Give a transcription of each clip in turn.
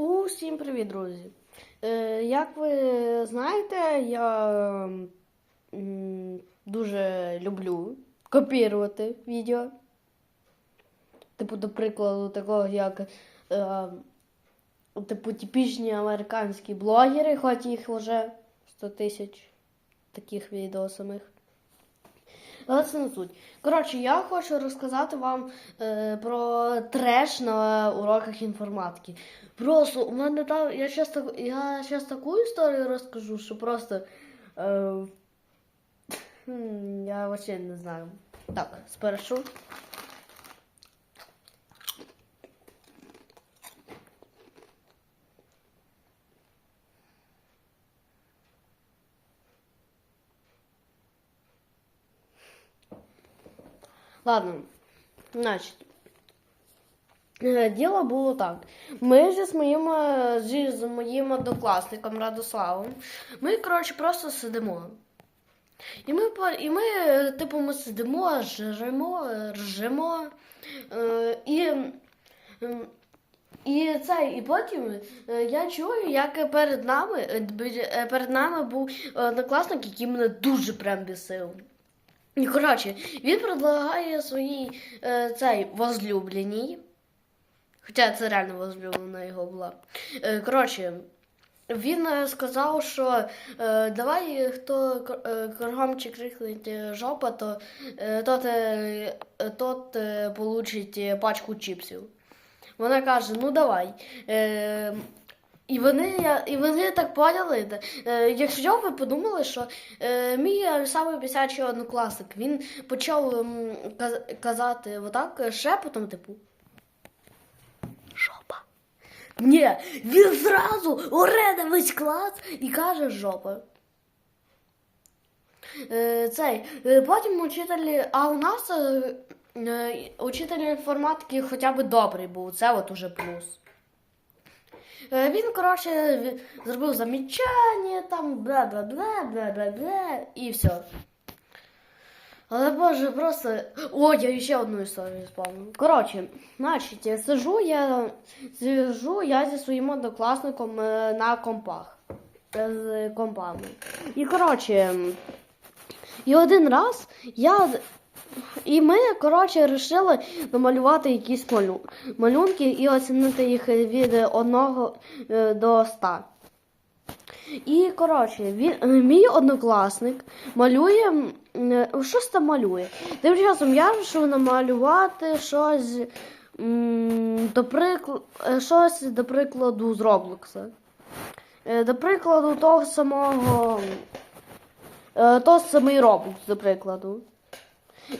Усім привіт, друзі! Е, як ви знаєте, я дуже люблю копірувати відео. Типу, до прикладу, такого як е, типу, типічні американські блогери, хоч їх вже 100 тисяч таких відео самих. Але це не суть. Коротше, я хочу розказати вам е, про треш на уроках інформатики. Просто у мене там. Я щас, я щас таку історію розкажу, що просто. Е, я взагалі не знаю. Так, спершу. Ладно, значить. е, Діло було так. Ми зі моїм, е, зі, з моїм однокласником Радославом, ми, коротше, просто сидимо. І ми, і ми е, типу, ми сидимо, жремо, е, ржемо. Е, і, і це, і потім е, я чую, як перед нами, е, е, перед нами був однокласник, який мене дуже прям бісив. Коротше, він предлагає своїй е, цей возлюбленій. Хоча це реально возлюблена його була. Е, коротше, він е, сказав, що е, давай хто е, кругом крикнуть е, жопа, то е, тот, е, тот е, получить пачку чіпсів. Вона каже: ну давай. Е, і вони, і вони так поняли. Е, якщо ви подумали, що е, мій самий бісячий однокласник, він почав ем, казати отак е, шепотом, типу. Жопа. Ні, він зразу оре на весь клас і каже жопа. Цей, потім учитель, а у нас учитель інформатики хоча б добрий був, це от уже плюс. Е, Він, коротше, зробив замічання, там бла-бла-бла, бла-бла-бла, і все. Але боже, просто. О, я ще одну історію спомнив. Коротше, значить, сижу я, сижу я зі своїм однокласником е, на компах. е, З компами. І коротше, і один раз я. І ми, коротше, вирішили намалювати якісь малюнки і оцінити їх від 1 до 100. І, коротше, е, мій однокласник малює, е, щось там малює. Тим часом я вирішив намалювати щось, до прикл... е, щось, до прикладу, з Роблокса. Е, До прикладу, того самого. е, Того самий Роблокс, до прикладу.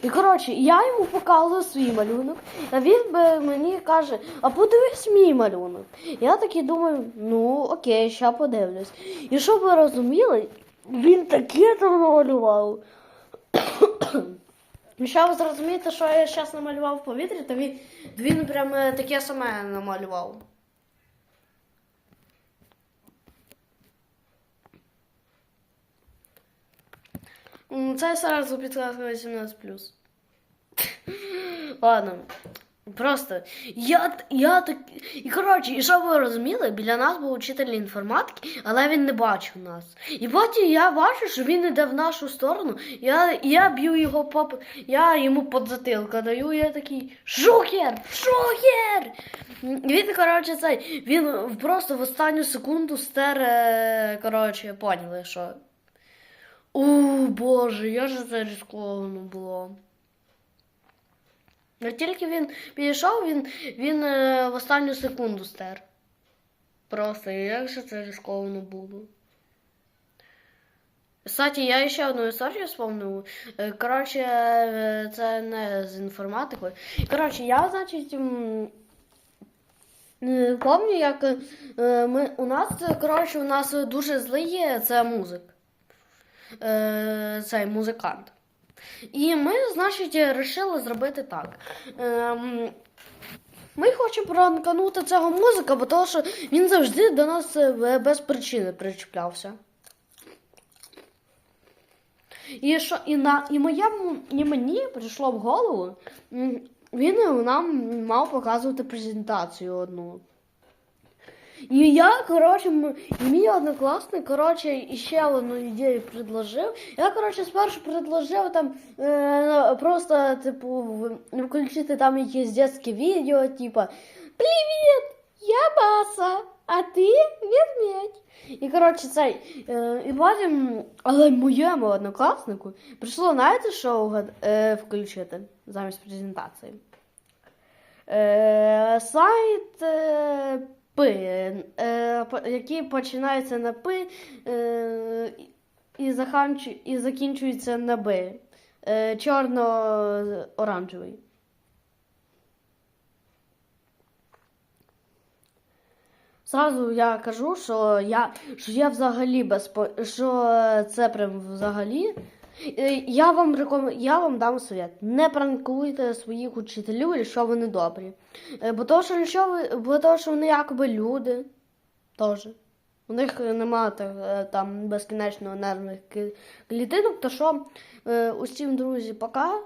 І коротше, я йому показую свій малюнок, а він би мені каже, а подивись мій малюнок. Я такий думаю, ну окей, ща подивлюсь. І щоб ви розуміли, він таке там намалював. Щоб ви зрозумієте, що я зараз намалював в повітрі, то він, він прям таке саме намалював. Це зараз підказка 18 Ладно. Просто я, я так. І коротше, і щоб ви розуміли, біля нас був учитель інформатики, але він не бачив нас. І потім я бачу, що він йде в нашу сторону. Я, я б'ю його по я йому під затилка даю, і я такий Шухер! Шухер! Він, коротше, цей, він просто в останню секунду стер, е, коротше, поняли, що. О, Боже, я ж це ризиковано було. Як тільки він підійшов, він, він е, в останню секунду стер. Просто як же це ризиковано було. Кстати, я ще одну історію спомнив. Е, Коротше, е, це не з інформатикою. Коротше, я, значить, е, пам'ятаю, як ми, у нас, коротше, у нас дуже злий є це музик. Е, Цей музикант. І ми, значить, вирішили зробити так. Ем, ми хочемо пранканути цього музика, бо того, що він завжди до нас е, без причини причіплявся. І, що, і, на, і, моєму, і мені прийшло в голову, він нам мав показувати презентацію одну. І я, коротше, мій однокласник, коротше, іще одну ідею предложив. Я, коротше, спершу предложив там е, просто, типу, включити там якесь детське відео, типа Привіт! Я Баса, а ти ведмедь. І коротше цей. Е, і потім, але моєму однокласнику прийшло, знаєте, що е, включити замість презентації? Е, сайт е, П, е, по- який на П е, і, заканчу, і закінчується на Б. Е, чорно-оранжевий. Зразу я кажу, що я, що я взагалі без що це прям взагалі. Е, Я вам рекомен... я вам дам совет. Не пранкуйте своїх учителів, якщо вони добрі. Е, Бо то, що якщо ви, бо то, що вони якоби люди, теж. У них немає там безкінечно нервних клітинок, то що е, усім друзі, пока.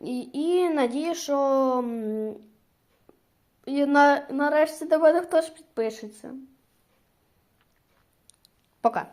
І, і надію, що і на, нарешті до мене хтось підпишеться. Пока.